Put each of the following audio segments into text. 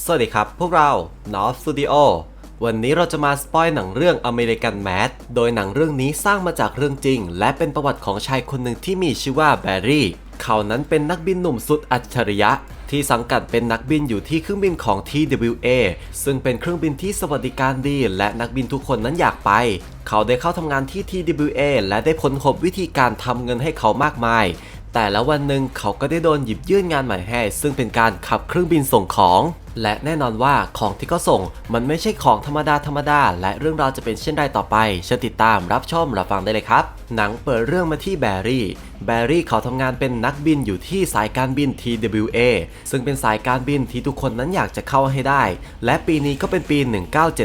สวัสดีครับ พวกเรา n o f Studio วันนี้เราจะมาสปอยหนังเรื่อง American Mad โดยหนังเรื่องนี้สร้างมาจากเรื่องจริง และเป็นประวัติของชายคนหนึ่งที่มีชื่อว่าแบร์รี่ เขานั้นเป็นนักบินหนุ่มสุดอัจฉริยะ ที่สังกัดเป็นนักบินอยู่ที่เครื่องบินของ TWA ซึ่งเป็นเครื่องบินที่สวัสดิการดี และนักบินทุกคนนั้นอยากไป เขาได้เข้าทำงานที่ TWA และได้ค้นพบวิธีการทำเงินให้เขามากมายแต่แล้ววันหนึ่งเขาก็ได้โดนหยิบยื่นงานใหม่ให้ ซึ่งเป็นการขับเครื่องบินส่งของ และแน่นอนว่าของที่เขาส่งมันไม่ใช่ของธรรมดาธรรมดา และเรื่องราวจะเป็นเช่นใดต่อไปเชิญติดตามรับชมรับฟังได้เลยครับ หนังเปิดเรื่องมาที่แบร์รี่ แบร์รี่เขาทำงานเป็นนักบินอยู่ที่สายการบิน TWA ซึ่งเป็นสายการบินที่ทุกคนนั้นอยากจะเข้าให้ได้ และปีนี้ก็เป็นปี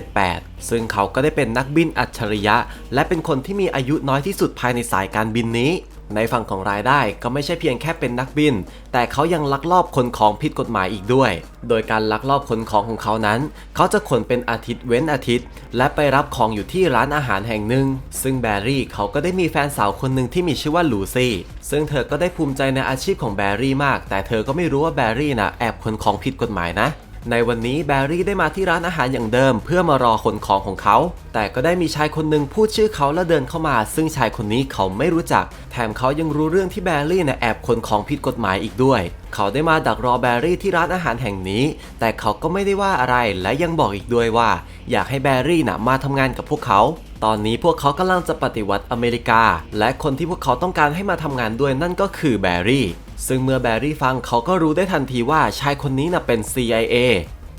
1978 ซึ่งเขาก็ได้เป็นนักบินอัจฉริยะ และเป็นคนที่มีอายุน้อยที่สุดภายในสายการบินนี้ ในฝั่งของรายได้ก็ไม่ใช่เพียงแค่เป็นนักบิน แต่เขายังลักลอบขนของผิดกฎหมายอีกด้วย โดยการลักลอบขนของของเขานั้น เขาจะขนเป็นอาทิตย์เว้นอาทิตย์ และไปรับของอยู่ที่ร้านอาหารแห่งหนึ่ง ซึ่งแบร์รี่เขาก็ได้มีแฟนสาวคนหนึ่งที่มีชื่อว่าลูซี่ ซึ่งเธอก็ได้ภูมิใจในอาชีพของแบร์รี่มาก แต่เธอก็ไม่รู้ว่าแบร์รี่นะแอบขนของผิดกฎหมายนะ ในวันนี้แบร์รี่ได้มาที่ร้านอาหารอย่างเดิม เพื่อมารอขนของของเขา แต่ก็ได้มีชายคนหนึ่งพูดชื่อเขาและเดินเข้ามา ซึ่งชายคนนี้เขาไม่รู้จัก แถมเขายังรู้เรื่องที่แบร์รี่นะแอบขนของผิดกฎหมายอีกด้วย เขาได้มาดักรอแบร์รี่ที่ร้านอาหารแห่งนี้ แต่เขาก็ไม่ได้ว่าอะไรและยังบอกอีกด้วยว่า อยากให้แบร์รี่นะมาทำงานกับพวกเขาตอนนี้พวกเขากำลังจะปฏิวัติอเมริกา และคนที่พวกเขาต้องการให้มาทำงานด้วยนั่นก็คือแบร์รี่ ซึ่งเมื่อแบร์รี่ฟังเขาก็รู้ได้ทันทีว่าชายคนนี้นะเป็น CIA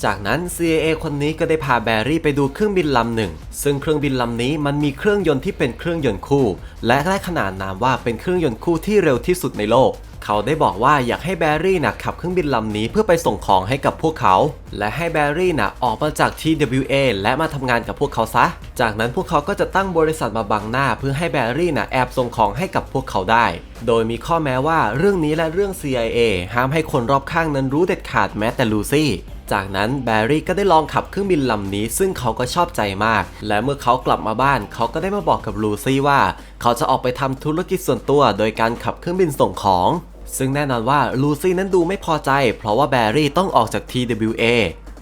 จากนั้น CIA คนนี้ก็ได้พาแบร์รี่ไปดูเครื่องบินลำหนึ่ง ซึ่งเครื่องบินลำนี้มันมีเครื่องยนต์ที่เป็นเครื่องยนต์คู่ และได้ขนานนามว่าเป็นเครื่องยนต์คู่ที่เร็วที่สุดในโลก เขาได้บอกว่าอยากให้แบร์รี่นะขับเครื่องบินลำนี้เพื่อไปส่งของให้กับพวกเขา และให้แบร์รี่นะออกมาจาก TWA และมาทำงานกับพวกเขาซะ จากนั้นพวกเขาก็จะตั้งบริษัทมาบังหน้า เพื่อให้แบร์รี่นะแอบส่งของให้กับพวกเขาได้ โดยมีข้อแม้ว่าเรื่องนี้และเรื่อง CIA ห้ามให้คนรอบข้างนั้นรู้เด็ดขาดแม้แต่ลูซี่ จากนั้นแบร์รี่ก็ได้ลองขับเครื่องบินลำนี้ ซึ่งเขาก็ชอบใจมาก และเมื่อเขากลับมาบ้านเขาก็ได้มาบอกกับลูซี่ว่า เขาจะออกไปทำธุรกิจส่วนตัวโดยการขับเครื่องบินส่งของซึ่งแน่นอนว่าลูซี่นั้นดูไม่พอใจ เพราะว่าแบร์รี่ต้องออกจาก TWA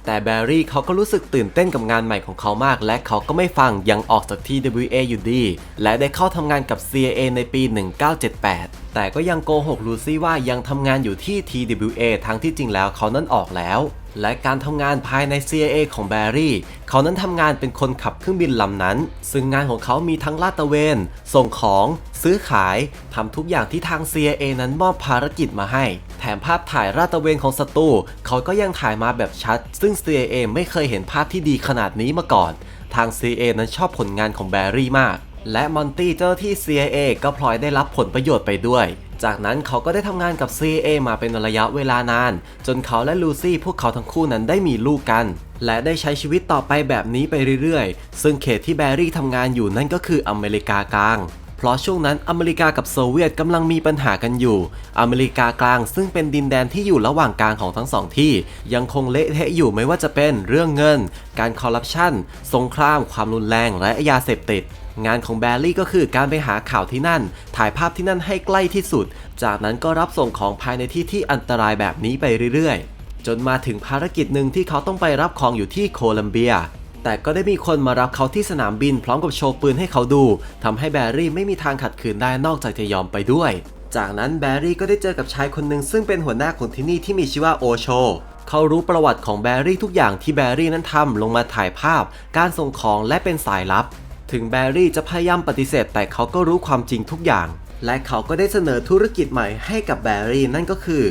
แต่แบร์รี่เขาก็รู้สึกตื่นเต้นกับงานใหม่ของเขามาก และเขาก็ไม่ฟังยังออกจาก TWA อยู่ดี และได้เข้าทำงานกับ CIA ในปี 1978 แต่ก็ยังโกหกลูซี่ว่ายังทำงานอยู่ที่ TWA ทั้งที่จริงแล้วเขานั้นออกแล้ว และการทำงานภายใน CIA ของแบร์รี่ เขานั้นทำงานเป็นคนขับเครื่องบินลำนั้น ซึ่งงานของเขามีทั้งลาดตระเวน ส่งของ ซื้อขายทำทุกอย่างที่ทาง CIA นั้นมอบภารกิจมาให้ แถมภาพถ่ายลาดตระเวนของศัตรูเขาก็ยังถ่ายมาแบบชัด ซึ่ง CIA ไม่เคยเห็นภาพที่ดีขนาดนี้มาก่อน ทาง CIA นั้นชอบผลงานของแบร์รี่มาก และมอนตี้เจ้าหน้าที่ CIA ก็พลอยได้รับผลประโยชน์ไปด้วย จากนั้นเขาก็ได้ทำงานกับ CIA มาเป็นระยะเวลานาน จนเขาและลูซี่พวกเขาทั้งคู่นั้นได้มีลูกกัน และได้ใช้ชีวิตต่อไปแบบนี้ไปเรื่อยๆ ซึ่งเขตที่แบร์รี่ทำงานอยู่นั่นก็คืออเมริกากลาง เพราะช่วงนั้นอเมริกากับโซเวียตกำลังมีปัญหากันอยู่ อเมริกากลางซึ่งเป็นดินแดนที่อยู่ระหว่างกลางของทั้งสองที่ ยังคงเละเทะอยู่ไม่ว่าจะเป็นเรื่องเงิน การคอร์รัปชันสงคราม ความรุนแรง และยาเสพติดงานของแบร์รี่ก็คือการไปหาข่าวที่นั่น ถ่ายภาพที่นั่นให้ใกล้ที่สุด จากนั้นก็รับส่งของภายในที่ที่อันตรายแบบนี้ไปเรื่อยๆ จนมาถึงภารกิจหนึ่งที่เขาต้องไปรับของอยู่ที่โคลัมเบีย แต่ก็ได้มีคนมารับเขาที่สนามบินพร้อมกับโชว์ปืนให้เขาดูทำให้แบร์รี่ไม่มีทางขัดขืนได้นอกจากจะยอมไปด้วย จากนั้นแบร์รี่ก็ได้เจอกับชายคนหนึ่งซึ่งเป็นหัวหน้าของที่นี่ที่มีชื่อว่าโอโชเขารู้ประวัติของแบร์รี่ทุกอย่างที่แบร์รี่นั้นทำลงมาถ่ายภาพ การส่งของและเป็นสายลับ ถึงแบร์รี่จะพยายามปฏิเสธ แต่เขาก็รู้ความจริงทุกอย่าง และเขาก็ได้เสนอธุรกิจใหม่ให้กับแบร์รี่นั่นก็คือ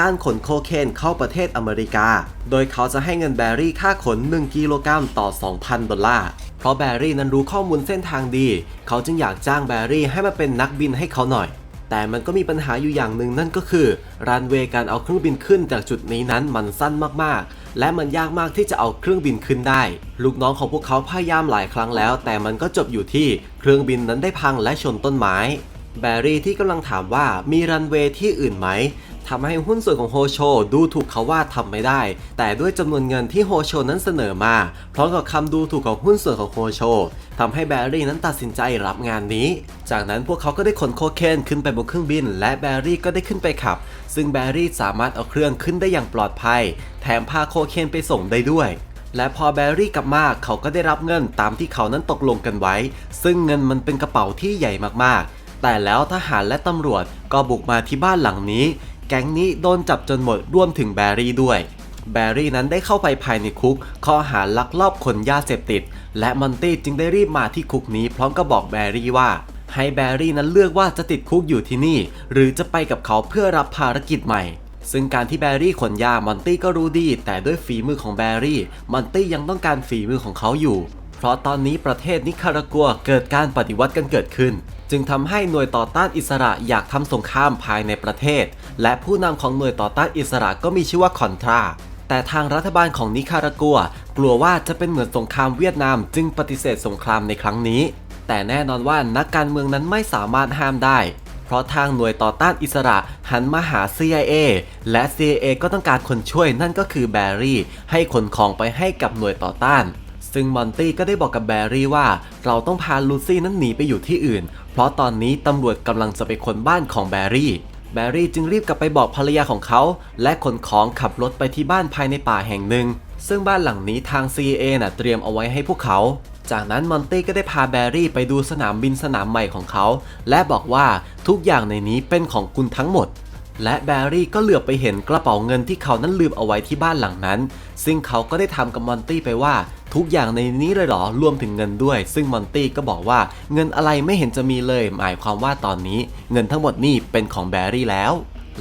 การขนโคเคนเข้าประเทศอเมริกา โดยเขาจะให้เงินแบรรี่ค่าขน 1 กิโลกรัมต่อ 2,000 ดอลลาร์ เพราะแบรรี่นั้นรู้ข้อมูลเส้นทางดี เขาจึงอยากจ้างแบรรี่ให้มาเป็นนักบินให้เขาหน่อย แต่มันก็มีปัญหาอยู่อย่างหนึ่งนั่นก็คือรันเวย์การเอาเครื่องบินขึ้นจากจุดนี้นั้นมันสั้นมากๆ และมันยากมากที่จะเอาเครื่องบินขึ้นได้ ลูกน้องของพวกเขาพยายามหลายครั้งแล้ว แต่มันก็จบอยู่ที่เครื่องบินนั้นได้พังและชนต้นไม้แบรรี่ที่กำลังถามว่ามีรันเวย์ที่อื่นไหม ทำให้หุ้นส่วนของโฮโชดูถูกเขาว่าทำไม่ได้ แต่ด้วยจำนวนเงินที่โฮโชนั้นเสนอมาพร้อมกับคำดูถูกของหุ้นส่วนของโฮโชทำให้แบรี่นั้นตัดสินใจรับงานนี้ จากนั้นพวกเขาก็ได้ขนโคเคนขึ้นไปบนเครื่องบิน และแบรี่ก็ได้ขึ้นไปขับ ซึ่งแบรี่สามารถเอาเครื่องขึ้นได้อย่างปลอดภัย แถมพาโคเคนไปส่งได้ด้วยและพอแบรี่กลับมาเขาก็ได้รับเงินตามที่เขานั้นตกลงกันไว้ ซึ่งเงินมันเป็นกระเป๋าที่ใหญ่มากๆ แต่แล้วทหารและตำรวจก็บุกมาที่บ้านหลังนี้ แก๊งนี้โดนจับจนหมดรวมถึงแบรี่ด้วย แบรี่นั้นได้เข้าไปภายในคุก ข้อหาลักลอบขนยาเสพติด และมอนตี้จึงได้รีบมาที่คุกนี้พร้อมกับบอกแบรี่ว่า ให้แบรี่นั้นเลือกว่าจะติดคุกอยู่ที่นี่ หรือจะไปกับเขาเพื่อรับภารกิจใหม่ซึ่งการที่แบรี่ขนยามอนตี้ก็รู้ดี แต่ด้วยฝีมือของแบรี่ มอนตี้ยังต้องการฝีมือของเขาอยู่ เพราะตอนนี้ประเทศนิคารากัวเกิดการปฏิวัติกันเกิดขึ้น จึงทำให้หน่วยต่อต้านอิสระอยากทำสงครามภายในประเทศ และผู้นำของหน่วยต่อต้านอิสระก็มีชื่อว่าคอนทราแต่ทางรัฐบาลของนิคารากัว กลัวว่าจะเป็นเหมือนสงครามเวียดนาม จึงปฏิเสธสงครามในครั้งนี้ แต่แน่นอนว่านักการเมืองนั้นไม่สามารถห้ามได้ เพราะทางหน่วยต่อต้านอิสระหันมาหา CIA และ CIA ก็ต้องการคนช่วยนั่นก็คือแบรี่ ให้ขนของไปให้กับหน่วยต่อต้าน ซึ่งมอนตี้ก็ได้บอกกับแบรี่ว่า เราต้องพาลูซี่นั้นหนีไปอยู่ที่อื่น เพราะตอนนี้ตำรวจกำลังจะไปค้นบ้านของแบรี่แบรี่จึงรีบกลับไปบอกภรรยาของเขา และขนของขับรถไปที่บ้านภายในป่าแห่งหนึ่ง ซึ่งบ้านหลังนี้ทาง CIA น่ะเตรียมเอาไว้ให้พวกเขา จากนั้นมอนตี้ก็ได้พาแบรี่ไปดูสนามบินสนามใหม่ของเขา และบอกว่าทุกอย่างในนี้เป็นของคุณทั้งหมด และแบรี่ก็เหลือบไปเห็นกระเป๋าเงินที่เขานั้นลืมเอาไว้ที่บ้านหลังนั้น ซึ่งเขาก็ได้ทำกับมอนตี้ไปว่า ทุกอย่างในนี้เลยเหรอรวมถึงเงินด้วย ซึ่งมอนตี้ก็บอกว่าเงินอะไรไม่เห็นจะมีเลย หมายความว่าตอนนี้ เงินทั้งหมดนี่เป็นของแบรี่แล้ว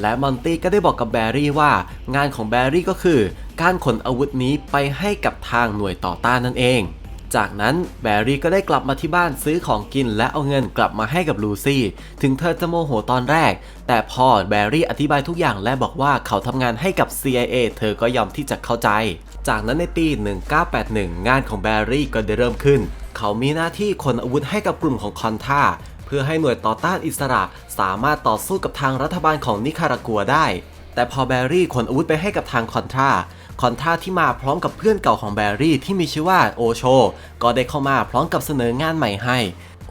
และมอนตี้ก็ได้บอกกับแบรี่ว่า งานของแบรี่ก็คือ การขนอาวุธนี้ไปให้กับทางหน่วยต่อต้านนั่นเองจากนั้นแบรี่ก็ได้กลับมาที่บ้านซื้อของกินและเอาเงินกลับมาให้กับลูซี่ ถึงเธอจะโมโหตอนแรก แต่พอแบรี่อธิบายทุกอย่างและบอกว่าเขาทำงานให้กับ CIA เธอก็ยอมที่จะเข้าใจ จากนั้นในปี 1981 งานของแบรี่ก็ได้เริ่มขึ้น เขามีหน้าที่ขนอาวุธให้กับกลุ่มของคอนท่าเพื่อให้หน่วยต่อต้านอิสระสามารถต่อสู้กับทางรัฐบาลของนิคารากัวได้ แต่พอแบรี่ขนอาวุธไปให้กับทางคอนทราคอนทราที่มาพร้อมกับเพื่อนเก่าของแบรี่ที่มีชื่อว่าโอโช ก็ได้เข้ามาพร้อมกับเสนองานใหม่ให้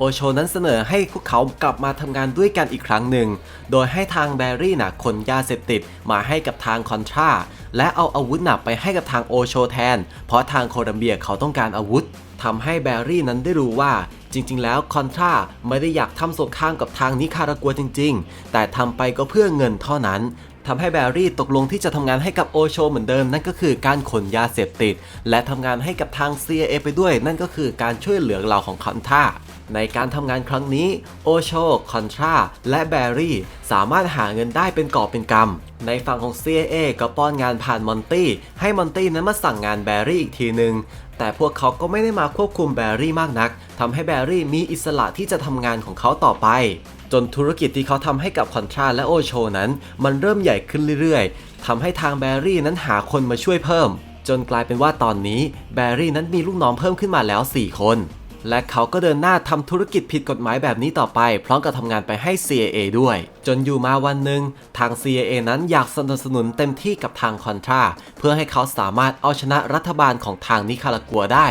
อโชนั้นเสนอให้พวกเขากลับมาทำงานด้วยกันอีกครั้งหนึ่ง โดยให้ทางแบรี่น่ะขนยาเสพติดมาให้กับทางคอนทราและเอาอาวุธหนักไปให้กับทางโอโชแทน เพราะทางโคลัมเบียเขาต้องการอาวุธทำให้แบรี่นั้นได้รู้ว่าจริงๆ แล้วคอนทราไม่ได้อยากทำสงครามกับทางนิคารากัวจริง ๆ แต่ทำไปก็เพื่อเงินเท่านั้นทำให้แบรี่ตกลงที่จะทำงานให้กับโอโชเหมือนเดิม นั่นก็คือการขนยาเสพติด และทำงานให้กับทาง CIA ไปด้วย นั่นก็คือการช่วยเหลือเราของคอนทรา ในการทำงานครั้งนี้โอโชคอนทราและแบรี่สามารถหาเงินได้เป็นกอบเป็นกำในฝั่งของ CIA ก็ป้อนงานผ่านมอนตี้ให้มอนตี้นั้นมาสั่งงานแบรี่อีกทีหนึ่งแต่พวกเขาก็ไม่ได้มาควบคุมแบรี่มากนักทำให้แบรี่มีอิสระที่จะทำงานของเขาต่อไปจนธุรกิจที่เขาทำให้กับคอนทราและโอโชนั้น มันเริ่มใหญ่ขึ้นเรื่อยๆทำให้ทางแบรี่นั้นหาคนมาช่วยเพิ่ม จนกลายเป็นว่าตอนนี้แบรี่นั้นมีลูกน้องเพิ่มขึ้นมาแล้ว 4 คน และเขาก็เดินหน้าทำธุรกิจผิดกฎหมายแบบนี้ต่อไป พร้อมกับทำงานไปให้ CIA ด้วย จนอยู่มาวันหนึ่งทาง CIA นั้นอยากสนับสนุนเต็มที่กับทางคอนทราเพื่อให้เขาสามารถเอาชนะรัฐบาลของทางนิคารากัวได้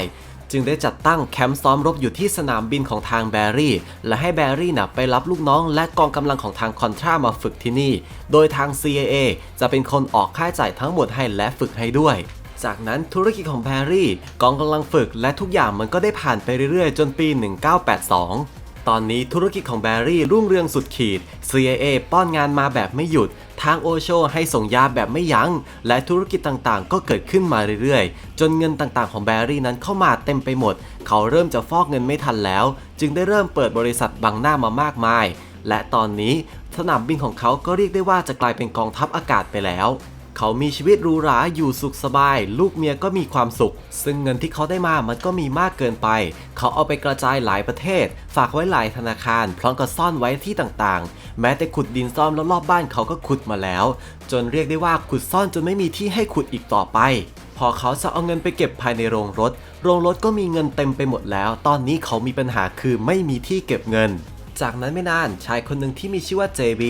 จึงได้จัดตั้งแคมป์ซ้อมรบอยู่ที่สนามบินของทางแบรี่ และให้แบรี่นะไปรับลูกน้อง และกองกำลังของทางคอนทรามาฝึกที่นี่ โดยทาง CIA จะเป็นคนออกค่าใช้จ่ายทั้งหมดให้และฝึกให้ด้วย จากนั้นธุรกิจของแบรี่กองกำลังฝึกและทุกอย่างมันก็ได้ผ่านไปเรื่อยๆ จนปี 1982 ตอนนี้ธุรกิจของแบรรี่รุ่งเรืองสุดขีด CIA ป้อนงานมาแบบไม่หยุด ทางโอโชให้ส่งยาแบบไม่ยัง้ง และธุรกิจต่างๆ ก็เกิดขึ้นมาเรื่อยๆ จนเงินต่างๆ ของแบรี่นั้นเข้ามาเต็มไปหมด เขาเริ่มจะฟอกเงินไม่ทันแล้ว จึงได้เริ่มเปิดบริษัทบังหน้ามามากมาย และตอนนี้สนามบินของเขาก็เรียกได้ว่าจะกลายเป็นกองทัพอากาศไปแล้ว เขามีชีวิตหรูหราอยู่สุขสบาย ลูกเมียก็มีความสุข ซึ่งเงินที่เขาได้มามันก็มีมากเกินไป เขาเอาไปกระจายหลายประเทศ ฝากไว้หลายธนาคาร พร้อมกับซ่อนไว้ที่ต่างๆ แม้แต่ขุดดินซ่อมรอบๆบ้านเขาก็ขุดมาแล้ว จนเรียกได้ว่าขุดซ่อนจนไม่มีที่ให้ขุดอีกต่อไป พอเขาจะเอาเงินไปเก็บภายในโรงรถ โรงรถก็มีเงินเต็มไปหมดแล้ว ตอนนี้เขามีปัญหาคือไม่มีที่เก็บเงิน จากนั้นไม่นานชายคนหนึ่งที่มีชื่อว่า JB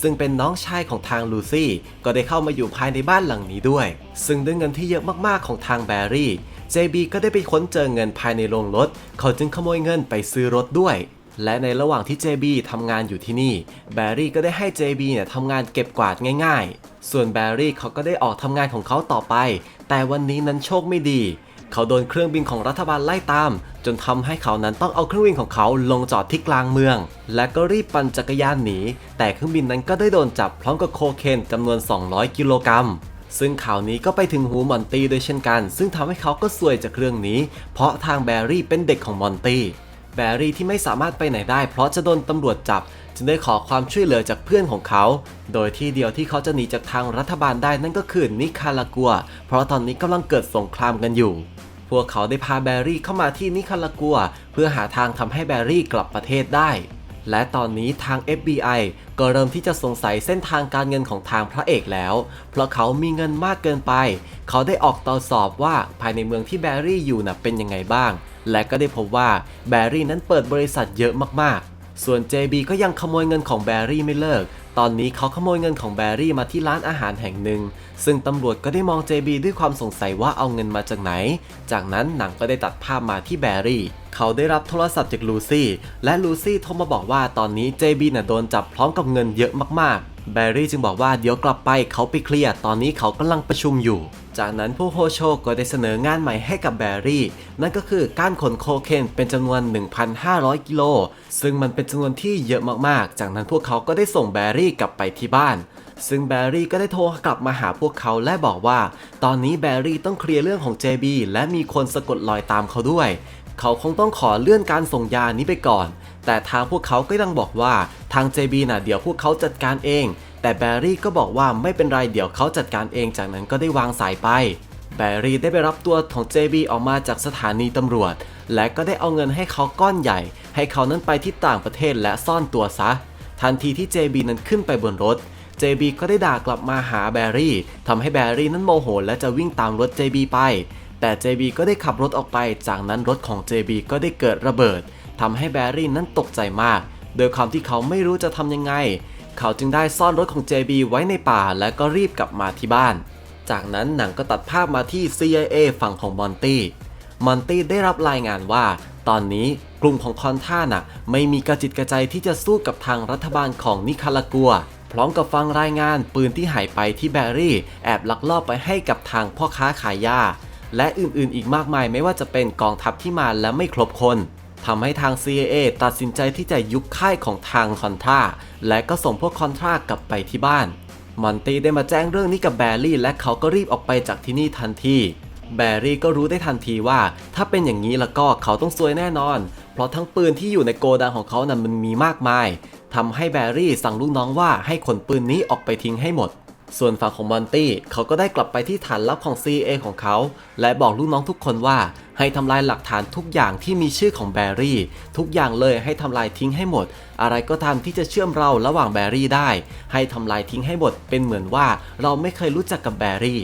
ซึ่งเป็นน้องชายของทางลูซี่ก็ได้เข้ามาอยู่ภายในบ้านหลังนี้ด้วย ซึ่งด้วยเงินที่เยอะมากๆของทางแบรี่ JB ก็ได้ไปค้นเจอเงินภายในโรงรถ เขาจึงขโมยเงินไปซื้อรถด้วยและในระหว่างที่ JB ทำงานอยู่ที่นี่ แบรี่ก็ได้ให้ JB เนี่ยทำงานเก็บกวาดง่ายๆ ส่วนแบรี่เขาก็ได้ออกทำงานของเขาต่อไป แต่วันนี้นั้นโชคไม่ดี เขาโดนเครื่องบินของรัฐบาลไล่ตาม จนทำให้เขานั้นต้องเอาเครื่องบินของเขาลงจอดที่กลางเมือง และก็รีบปั่นจักรยานหนี แต่เครื่องบินนั้นก็ได้โดนจับพร้อมกับโคเคนจำนวน 200 กิโลกรัมซึ่งข่าวนี้ก็ไปถึงหูมอนตี้ด้วยเช่นกัน ซึ่งทำให้เขาก็ซวยจากเรื่องนี้ เพราะทางแบรรี่เป็นเด็กของมอนตี้แบรี่ที่ไม่สามารถไปไหนได้ เพราะจะโดนตำรวจจับ จึงได้ขอความช่วยเหลือจากเพื่อนของเขา โดยที่เดียวที่เขาจะหนีจากทางรัฐบาลได้นั่นก็คือนิคารากัว เพราะตอนนี้กำลังเกิดสงครามกันอยู่ พวกเขาได้พาแบรี่เข้ามาที่นิคารากัว เพื่อหาทางทำให้แบรี่กลับประเทศได้ และตอนนี้ทาง FBI ก็เริ่มที่จะสงสัยเส้นทางการเงินของทางพระเอกแล้ว เพราะเขามีเงินมากเกินไป เขาได้ออกตรวจสอบว่าภายในเมืองที่แบรี่อยู่น่ะเป็นยังไงบ้าง และก็ได้พบว่าแบรี่นั้นเปิดบริษัทเยอะมากๆ ส่วน JB ก็ยังขโมยเงินของแบรี่ไม่เลิก ตอนนี้เขาขโมยเงินของแบรี่มาที่ร้านอาหารแห่งหนึ่ง ซึ่งตำรวจก็ได้มอง JB ด้วยความสงสัยว่าเอาเงินมาจากไหน จากนั้นหนังก็ได้ตัดภาพมาที่แบรี่ เขาได้รับโทรศัพท์จากลูซี่ และลูซี่โทรมาบอกว่าตอนนี้ JB น่ะโดนจับพร้อมกับเงินเยอะมากๆ แบรี่จึงบอกว่าเดี๋ยวกลับไปเขาไปเคลียร์ ตอนนี้เขากำลังประชุมอยู่ จากนั้นผู้โฮโชก็ได้เสนองานใหม่ให้กับแบรี่ นั่นก็คือการขนโคเคนเป็นจำนวน 1,500 กิโล ซึ่งมันเป็นจำนวนที่เยอะมากๆ จากนั้นพวกเขาก็ได้ส่งแบรี่กลับไปที่บ้าน ซึ่งแบรี่ก็ได้โทรกลับมาหาพวกเขาและบอกว่า ตอนนี้แบรี่ต้องเคลียร์เรื่องของ JB และมีคนสะกดรอยตามเขาด้วย เขาคงต้องขอเลื่อนการส่งยานี้ไปก่อน แต่ทางพวกเขาก็ยังบอกว่าทาง JB น่ะเดี๋ยวพวกเขาจัดการเอง แต่แบรี่ก็บอกว่าไม่เป็นไรเดี๋ยวเขาจัดการเองจากนั้นก็ได้วางสายไป แบรี่ได้ไปรับตัวของ JB ออกมาจากสถานีตำรวจ และก็ได้เอาเงินให้เขาก้อนใหญ่ ให้เขานั้นไปที่ต่างประเทศและซ่อนตัวซะ ทันทีที่ JB นั้นขึ้นไปบนรถ JB ก็ได้ด่ากลับมาหาแบรี่ทำให้แบรี่นั้นโมโห และจะวิ่งตามรถ JB ไป แต่ JB ก็ได้ขับรถออกไป จากนั้นรถของ JB ก็ได้เกิดระเบิดทำให้แบรี่นั้นตกใจมาก โดยความที่เขาไม่รู้จะทำยังไง เขาจึงได้ซ่อนรถของ JB ไว้ในป่าและก็รีบกลับมาที่บ้าน จากนั้นหนังก็ตัดภาพมาที่ CIA ฝั่งของมอนตี้ มอนตี้ได้รับรายงานว่า ตอนนี้กลุ่มของคอนท่าน่ะไม่มีกระจิตกระใจที่จะสู้กับทางรัฐบาลของนิคารากัวพร้อมกับฟังรายงานปืนที่หายไปที่แบรี่ แอบลักลอบไปให้กับทางพ่อค้าขายยา และอื่นๆ อีกมากมายไม่ว่าจะเป็นกองทัพที่มาและไม่ครบคนทำให้ทาง CIA ตัดสินใจที่จะยุบค่ายของทางคอนทราและก็ส่งพวกคอนทรากลับไปที่บ้านมอนตี้ได้มาแจ้งเรื่องนี้กับแบร์รี่และเขาก็รีบออกไปจากที่นี่ทันที แบร์รี่ก็รู้ได้ทันทีว่า ถ้าเป็นอย่างนี้แล้วก็เขาต้องซวยแน่นอน เพราะทั้งปืนที่อยู่ในโกดังของเขานั้นมันมีมากมายทำให้แบร์รี่สั่งลูกน้องว่าให้ขนปืนนี้ออกไปทิ้งให้หมด ส่วนฝั่งของมอนตี้เขาก็ได้กลับไปที่ฐานลับของ CIA ของเขา และบอกลูกน้องทุกคนว่า ให้ทำลายหลักฐานทุกอย่างที่มีชื่อของแบรรี่ ทุกอย่างเลยให้ทำลายทิ้งให้หมด อะไรก็ตามที่จะเชื่อมเราระหว่างแบรรี่ได้ ให้ทำลายทิ้งให้หมดเป็นเหมือนว่าเราไม่เคยรู้จักกับแบรี่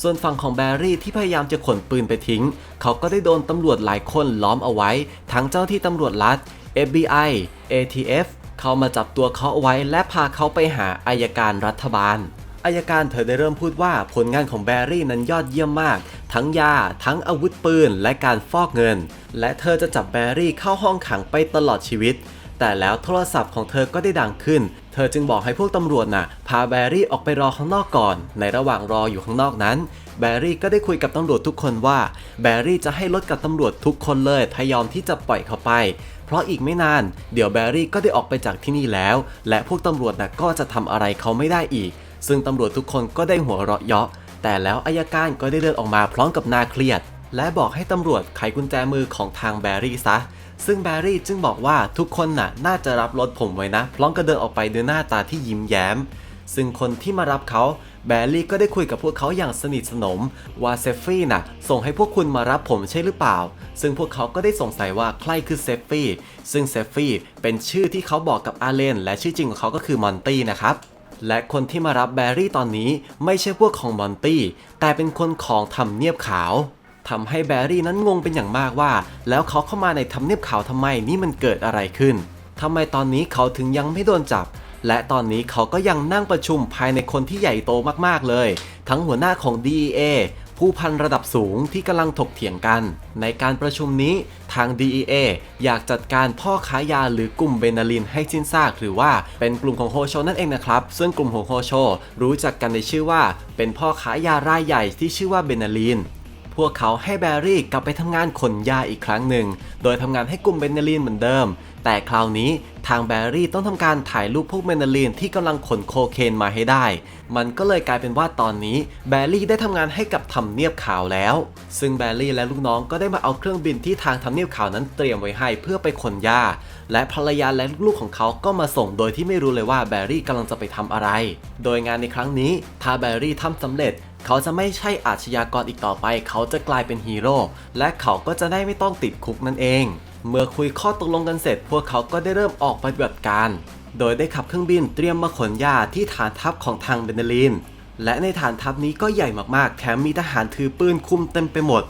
ส่วนฝั่งของแบรี่ที่พยายามจะขนปืนไปทิ้ง เขาก็ได้โดนตำรวจหลายคนล้อมเอาไว้ ทั้งเจ้าที่ตำรวจรัฐ FBI ATF เข้ามาจับตัวเขาเอาไว้และพาเขาไปหาอายการรัฐบาล อายการเธอได้เริ่มพูดว่าผลงานของแบร์รี่นั้นยอดเยี่ยมมาก ทั้งยา ทั้งอาวุธปืน และการฟอกเงิน และเธอจะจับแบร์รี่เข้าห้องขังไปตลอดชีวิต แต่แล้วโทรศัพท์ของเธอก็ได้ดังขึ้น เธอจึงบอกให้พวกตำรวจน่ะ พาแบร์รี่ออกไปรอข้างนอกก่อน ในระหว่างรออยู่ข้างนอกนั้น แบร์รี่ก็ได้คุยกับตำรวจทุกคนว่า แบร์รี่จะให้ลดกับตำรวจทุกคนเลยถ้ายอมที่จะปล่อยเขาไปเพราะอีกไม่นาน เดี๋ยวแบรี่ก็ได้ออกไปจากที่นี่แล้ว และพวกตำรวจน่ะก็จะทำอะไรเขาไม่ได้อีก ซึ่งตำรวจทุกคนก็ได้หัวเราะเยาะ แต่แล้วอายการก็ได้เดินออกมาพร้อมกับนาเครียด และบอกให้ตำรวจไขกุญแจมือของทางแบรี่ซะ ซึ่งแบรี่จึงบอกว่าทุกคนน่ะน่าจะรับรถผมไว้นะ พร้อมกับเดินออกไปด้วยหน้าตาที่ยิ้มแย้ม ซึ่งคนที่มารับเขาแบรี่ก็ได้คุยกับพวกเขาอย่างสนิทสนมว่าเซฟฟี่น่ะส่งให้พวกคุณมารับผมใช่หรือเปล่า ซึ่งพวกเขาก็ได้สงสัยว่าใครคือเซฟฟี่ซึ่งเซฟฟี่เป็นชื่อที่เขาบอกกับอาเลนและชื่อจริงของเขาก็คือมอนตี้นะครับ และคนที่มารับแบรี่ตอนนี้ไม่ใช่พวกของมอนตี้ แต่เป็นคนของทำเนียบขาวทำให้แบรี่นั้นงงเป็นอย่างมากว่า แล้วเขาเข้ามาในทำเนียบขาวทำไมนี่มันเกิดอะไรขึ้นทำไมตอนนี้เขาถึงยังไม่โดนจับ และตอนนี้เขาก็ยังนั่งประชุมภายในคนที่ใหญ่โตมากๆเลย ทั้งหัวหน้าของ DEA ผู้พันระดับสูงที่กำลังถกเถียงกัน ในการประชุมนี้ทาง DEA อยากจัดการพ่อค้ายาหรือกลุ่มเบนาลินให้สิ้นซาก หรือว่าเป็นกลุ่มของโฮโชนั่นเองนะครับ ซึ่งกลุ่มของโฮโชรู้จักกันในชื่อว่า เป็นพ่อค้ายารายใหญ่ที่ชื่อว่าเบนาลิน พวกเขาให้แบรี่กลับไปทำงานขนยาอีกครั้งหนึ่ง โดยทำงานให้กลุ่มเบนเนลีนเหมือนเดิม แต่คราวนี้ทางแบรี่ต้องทำการถ่ายรูปพวกเบนเนลีนที่กำลังขนโคเคนมาให้ได้ มันก็เลยกลายเป็นว่าตอนนี้แบรี่ได้ทำงานให้กับทำเนียบขาวแล้ว ซึ่งแบรี่และลูกน้องก็ได้มาเอาเครื่องบินที่ทางทำเนียบขาวนั้นเตรียมไว้ให้เพื่อไปขนยา และภรรยาและลูกๆของเขาก็มาส่งโดยที่ไม่รู้เลยว่าแบรี่กำลังจะไปทำอะไร โดยงานในครั้งนี้ถ้าแบรี่ทำสำเร็จ เขาจะไม่ใช่อาชญากรอีกต่อไป เขาจะกลายเป็นฮีโร่และเขาก็จะได้ไม่ต้องติดคุกนั่นเอง เมื่อคุยข้อตกลงกันเสร็จ พวกเขาก็ได้เริ่มออกปฏิบัติการ โดยได้ขับเครื่องบินเตรียมมาขนยาที่ฐานทัพของทางเบนเดลินและในฐานทัพนี้ก็ใหญ่มากๆ แถมมีทหารถือปืนคุมเต็มไปหมด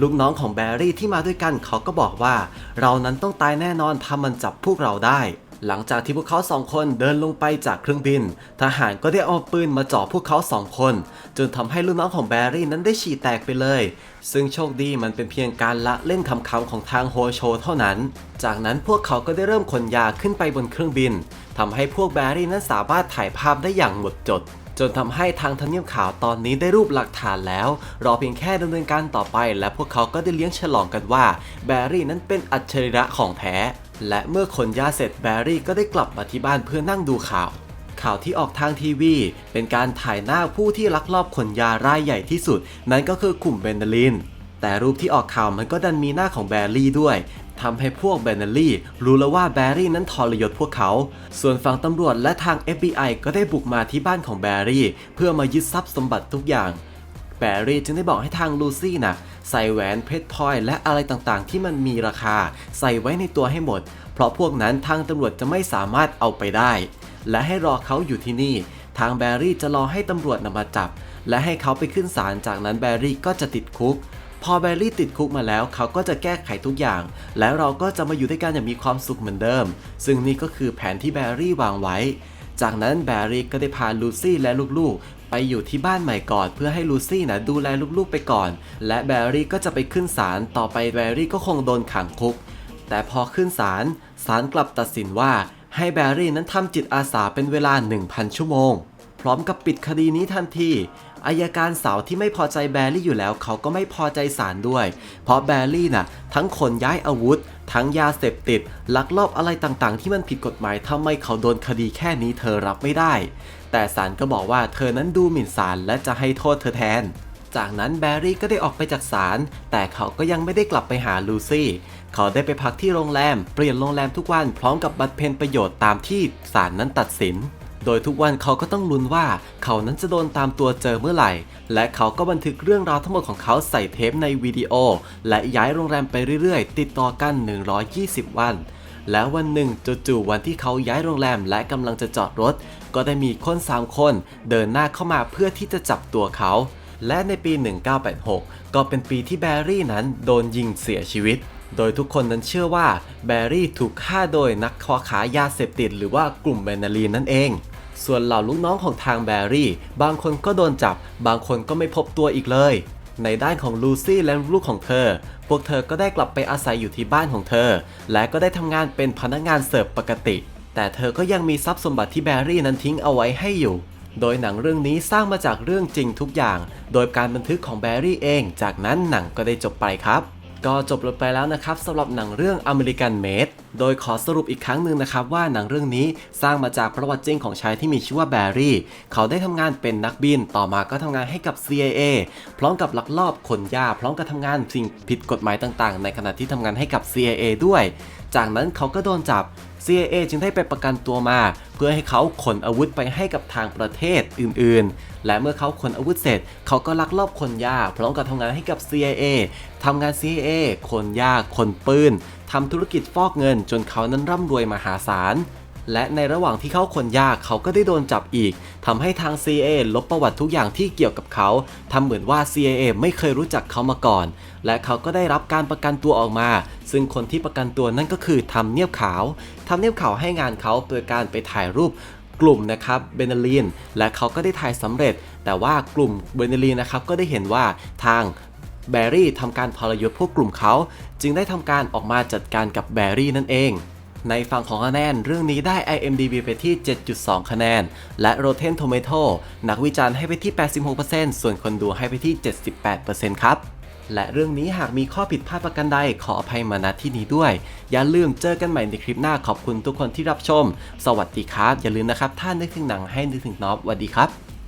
ลูกน้องของแบรี่ที่มาด้วยกันเขาก็บอกว่า เรานั้นต้องตายแน่นอนถ้ามันจับพวกเราได้ หลังจากที่พวกเขาสองคนเดินลงไปจากเครื่องบิน ทหารก็ได้เอาปืนมาจ่อพวกเขาสองคน จนทำให้ลูกน้องของแบรี่นั้นได้ฉี่แตกไปเลย ซึ่งโชคดีมันเป็นเพียงการละเล่นคำๆของทางโฮโชเท่านั้น จากนั้นพวกเขาก็ได้เริ่มขนยาขึ้นไปบนเครื่องบินทำให้พวกแบรี่นั้นสามารถถ่ายภาพได้อย่างหมดจดจนทำให้ทางทำเนียบขาวตอนนี้ได้รูปหลักฐานแล้ว รอเพียงแค่ดำเนินการต่อไป และพวกเขาก็ได้เลี้ยงฉลองกันว่า แบรี่นั้นเป็นอัจฉริยะของแท้ และเมื่อขนยาเสร็จแบรี่ก็ได้กลับมาที่บ้านเพื่อนั่งดูข่าว ข่าวที่ออกทางทีวี เป็นการถ่ายหน้าผู้ที่ลักลอบขนยารายใหญ่ที่สุด นั่นก็คือกลุ่มเบนเดลิน แต่รูปที่ออกข่าวมันก็ดันมีหน้าของแบรี่ด้วยทำให้พวกแบนเนลลี่รู้แล้วว่าแบรี่นั้นทรยศพวกเขา ส่วนฝั่งตำรวจและทาง FBI ก็ได้บุกมาที่บ้านของแบรี่ เพื่อมายึดทรัพย์สมบัติทุกอย่าง แบรี่จึงได้บอกให้ทางลูซี่นะ ใส่แหวนเพชรพลอย และอะไรต่างๆ ที่มันมีราคา ใส่ไว้ในตัวให้หมด เพราะพวกนั้นทางตำรวจจะไม่สามารถเอาไปได้ และให้รอเขาอยู่ที่นี่ ทางแบรี่จะรอให้ตำรวจนำมาจับ และให้เขาไปขึ้นศาลจากนั้นแบรี่ก็จะติดคุกพอแบรี่ติดคุกมาแล้วเขาก็จะแก้ไขทุกอย่าง แล้วเราก็จะมาอยู่ด้วยกันอย่างมีความสุขเหมือนเดิม ซึ่งนี่ก็คือแผนที่แบรี่วางไว้ จากนั้นแบรี่ก็ได้พาลูซี่และลูกๆ ไปอยู่ที่บ้านใหม่ก่อน เพื่อให้ลูซี่นะดูแลลูกๆไปก่อน และแบรี่ก็จะไปขึ้นศาลต่อไปแบรี่ก็คงโดนขังคุก แต่พอขึ้นศาลศาลกลับตัดสินว่าให้แบรี่นั้นทำจิตอาสาเป็นเวลา 1,000 ชั่วโมง พร้อมกับปิดคดีนี้ทันทีอายการสาวที่ไม่พอใจแบรี่อยู่แล้ว เขาก็ไม่พอใจศาลด้วย เพราะแบรี่น่ะ ทั้งคนย้ายอาวุธ ทั้งยาเสพติด ลักลอบอะไรต่างๆ ที่มันผิดกฎหมายทำไมเขาโดนคดีแค่นี้เธอรับไม่ได้ แต่ศาลก็บอกว่าเธอนั้นดูหมิ่นศาลและจะให้โทษเธอแทน จากนั้นแบร์รี่ก็ได้ออกไปจากศาลแต่เขาก็ยังไม่ได้กลับไปหาลูซี่เขาได้ไปพักที่โรงแรม เปลี่ยนโรงแรมทุกวันพร้อมกับบัตรเพนประโยชน์ตามที่ศาลนั้นตัดสิน โดยทุกวันเขาก็ต้องลุ้นว่า เขานั้นจะโดนตามตัวเจอเมื่อไหร่ และเขาก็บันทึกเรื่องราวทั้งหมดของเขาใส่เทปในวิดีโอ และย้ายโรงแรมไปเรื่อยๆ ติดต่อกัน 120 วัน แล้ววันหนึ่งจู่ๆวันที่เขาย้ายโรงแรมและกำลังจะจอดรถ ก็ได้มีคนสามคนเดินหน้าเข้ามาเพื่อที่จะจับตัวเขา และในปี 1986 ก็เป็นปีที่แบรี่นั้นโดนยิงเสียชีวิต โดยทุกคนนั้นเชื่อว่าแบรี่ถูกฆ่าโดยนักค้าขายยาเสพติดหรือว่ากลุ่มแบนาลีนนั่นเองส่วนเหล่าลูกน้องของทางแบรี่ บางคนก็โดนจับ บางคนก็ไม่พบตัวอีกเลย ในด้านของลูซี่และลูกของเธอ พวกเธอก็ได้กลับไปอาศัยอยู่ที่บ้านของเธอ และก็ได้ทำงานเป็นพนักงานเสิร์ฟปกติ แต่เธอก็ยังมีทรัพย์สมบัติที่แบรี่นั้นทิ้งเอาไว้ให้อยู่ โดยหนังเรื่องนี้สร้างมาจากเรื่องจริงทุกอย่าง โดยการบันทึกของแบรี่เอง จากนั้นหนังก็ได้จบไปครับ ก็จบลงไปแล้วนะครับสำหรับหนังเรื่อง American Made โดยขอสรุปอีกครั้งหนึ่งนะครับว่าหนังเรื่องนี้สร้างมาจากประวัติจริงของชายที่มีชื่อว่าแบรี่ เขาได้ทำงานเป็นนักบิน ต่อมาก็ทำงานให้กับ CIA พร้อมกับลักลอบขนยา พร้อมกับทำงานสิ่งผิดกฎหมายต่างๆ ในขณะที่ทำงานให้กับ CIA ด้วย จากนั้นเขาก็โดนจับ CIA จึงได้ไปประกันตัวมา เพื่อให้เขาขนอาวุธไปให้กับทางประเทศอื่นๆ และเมื่อเขาขนอาวุธเสร็จ เขาก็ลักลอบขนยาพร้อมกับทำงานให้กับ CIA ทำงาน CIA ขนยาขนปืนทำธุรกิจฟอกเงินจนเขานั้นร่ำรวยมหาศาล และในระหว่างที่เขาคนยากเขาก็ได้โดนจับอีกทำให้ทาง CIA ลบประวัติทุกอย่างที่เกี่ยวกับเขาทำเหมือนว่า CIA ไม่เคยรู้จักเขามาก่อน และเขาก็ได้รับการประกันตัวออกมา ซึ่งคนที่ประกันตัวนั่นก็คือทำเนียบขาวทำเนียบขาวให้งานเขาโดยการไปถ่ายรูปกลุ่มนะครับเบนเนลีนและเขาก็ได้ถ่ายสำเร็จ แต่ว่ากลุ่มเบนเนลีนนะครับก็ได้เห็นว่าทาง แบรี่ทำการทรยศพวกกลุ่มเขา จึงได้ทำการออกมาจัดการกับแบรี่นั่นเองในฝั่งของคะแนนเรื่องนี้ได้ IMDb ไปที่ 7.2 คะแนน และ Rotten Tomato นักวิจารณ์ให้ไปที่ 86%ส่วนคนดูให้ไปที่ 78%ครับ และเรื่องนี้หากมีข้อผิดพลาดประกันใดขออภัยมาณที่นี้ด้วย อย่าลืมเจอกันใหม่ในคลิปหน้าขอบคุณทุกคนที่รับชม สวัสดีครับ อย่าลืมนะครับ ถ้านึกถึงหนังให้นึกถึงน็อปสวัสดีครับ